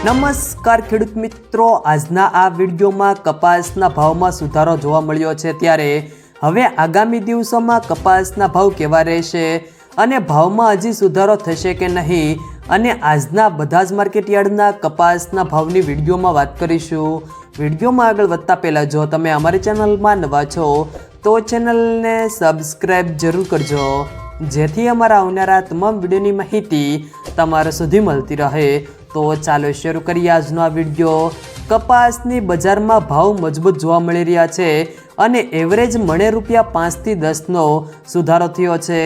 નમસ્કાર ખેડૂત મિત્રો. આજના આ વિડીયોમાં કપાસના ભાવમાં સુધારો જોવા મળ્યો છે ત્યારે હવે આગામી દિવસોમાં કપાસના ભાવ કેવા રહેશે અને ભાવમાં હજી સુધારો થશે કે નહીં અને આજના બધા જ માર્કેટયાર્ડના કપાસના ભાવની વિડીયોમાં વાત કરીશું. વિડીયોમાં આગળ વધતા પહેલાં જો તમે અમારી ચેનલમાં નવા છો, તો ચેનલને સબસ્ક્રાઈબ જરૂર કરજો. જેથી અમારા આવનારા તમામ વિડીયોની માહિતી તમારા સુધી મળતી રહે. તો ચાલો શરૂ કરીએ આજનો આ વીડિયો. કપાસની બજારમાં ભાવ મજબૂત જોવા મળી રહ્યા છે અને એવરેજ મણે રૂપિયા પાંચથી દસનો સુધારો થયો છે.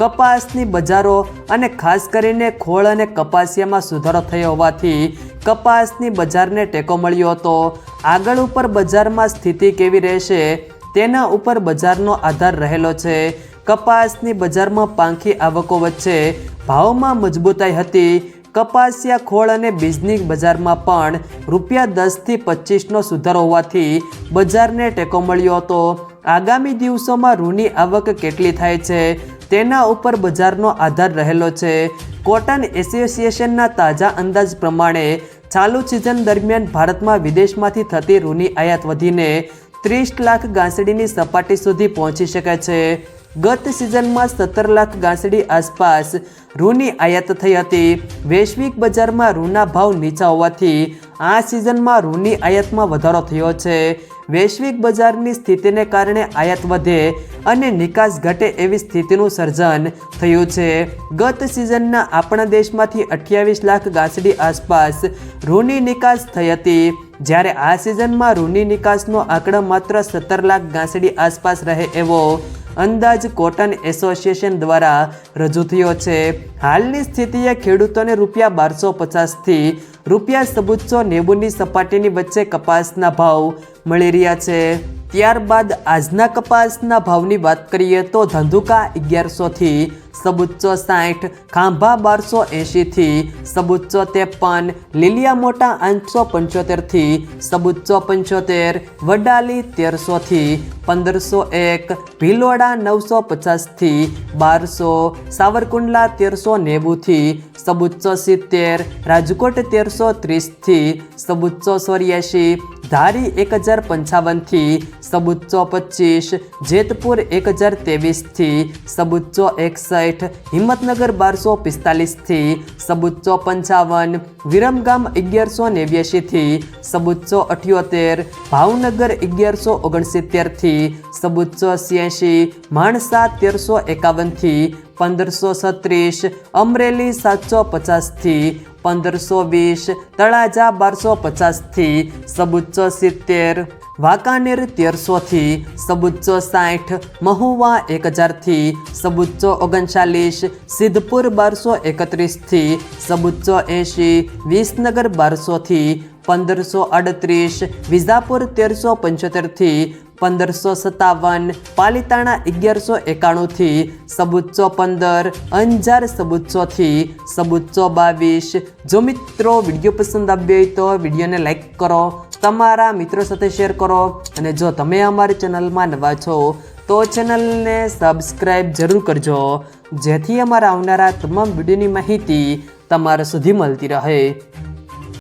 કપાસની બજારો અને ખાસ કરીને ખોળ અને કપાસિયામાં સુધારો થયો હોવાથી કપાસની બજારને ટેકો મળ્યો હતો. આગળ ઉપર બજારમાં સ્થિતિ કેવી રહેશે તેના ઉપર બજારનો આધાર રહેલો છે. કપાસની બજારમાં પાંખી આવકો વચ્ચે ભાવમાં મજબૂતાઈ હતી. કપાસિયા ખોળ અને બીજની બજારમાં પણ રૂપિયા દસથી પચીસનો સુધારો હોવાથી બજારને ટેકો મળ્યો હતો. આગામી દિવસોમાં રૂની આવક કેટલી થાય છે તેના ઉપર બજારનો આધાર રહેલો છે. કોટન એસોસિએશનના તાજા અંદાજ પ્રમાણે ચાલુ સિઝન દરમિયાન ભારતમાં વિદેશમાંથી થતી રૂની આયાત વધીને ત્રીસ લાખ ગાંસડીની સપાટી સુધી પહોંચી શકે છે. ગત સિઝનમાં સત્તર લાખ ગાંસડી આસપાસ રૂની આયાત થઈ હતી. વૈશ્વિક બજારમાં રૂના ભાવ નીચા હોવાથી આ સિઝનમાં રૂની આયાતમાં વધારો થયો છે. વૈશ્વિક બજારની સ્થિતિને કારણે આયાત વધે અને નિકાસ ઘટે એવી સ્થિતિનું સર્જન થયું છે. ગત સિઝનના આપણા દેશમાંથી અઠ્યાવીસ લાખ ગાંસડી આસપાસ રૂની નિકાસ થઈ હતી. જ્યારે આ સિઝનમાં રૂની નિકાસનો આંકડો માત્ર સત્તર લાખ ગાંસડી આસપાસ રહે એવો અંદાજ કોટન એસોસિએશન દ્વારા રજૂ થયો છે. હાલની સ્થિતિએ ખેડૂતોને રૂપિયા બારસો પચાસથી રૂપિયા સબુચ્ચો નેવુંની સપાટીની વચ્ચે કપાસના ભાવ મળી રહ્યા છે. ત્યારબાદ આજના કપાસના ભાવની વાત કરીએ તો ધંધુકા અગિયારસોથી સબુચ્ચો સાઠ, ખાંભા બારસો એંશીથી સબુચ્ચો ત્રેપન, લીલિયા મોટા આઠસો પંચોતેરથી સબુચ્ચો પંચોતેર, વડાલી તેરસોથી પંદરસો એક ભીલોડા નવસો પચાસથી બારસો, સાવરકુંડલા તેરસો નેવુંથી સબુચ્ચો સિત્તેર, રાજકોટ તેરસો ત્રીસથી સબુચ્ચો ચોર્યાસી ધારી એક હજાર પંચાવનથી સબુચ્ચો પચીસ જેતપુર એક હજાર ત્રેવીસથી સબુચ્ચો એકસઠ, હિંમતનગર બારસો પિસ્તાલીસથી સબુચ્ચો પંચાવન, વિરમગામ અગિયારસો નેવ્યાસીથી સબુચ્ચો અઠ્યોતેર, ભાવનગર અગિયારસો ઓગણસિત્તેરથી સબુચ્ચો છ્યાસી માણસા તેરસો એકાવનથી પંદરસો છત્રીસ અમરેલી સાતસો પચાસથી, પંદરસો વીસ, તળાજા બારસો પચાસથી સબુચ્ચો સિત્તેર, વાંકાનેર તેરસોથી સબુચ્ચો સાઠ, મહુવા એક હજારથી સબુચ્ચો ઓગણચાલીસ, સિદ્ધપુર બારસો એકત્રીસથી સબુચ્ચો એંશી, વિસનગર બારસોથી પંદરસો અડત્રીસ, વિજાપુર તેરસો પંચોતેરથી પંદરસો સત્તાવન, પાલિતાણા અગિયારસો એકાણુંથી સબુચ્ચો પંદર, અંજાર સબુચ્ચોથી સબુચ્ચો બાવીસ. જો મિત્રો વીડિયો પસંદ આવ્યો હોય તો વિડીયોને લાઈક કરો, તમારા મિત્રો સાથે શેર કરો અને જો તમે અમારી ચેનલમાં નવા છો તો ચેનલને સબસ્ક્રાઈબ જરૂર કરજો, જેથી અમારા આવનારા તમામ વિડીયોની માહિતી તમારા સુધી મળતી રહે.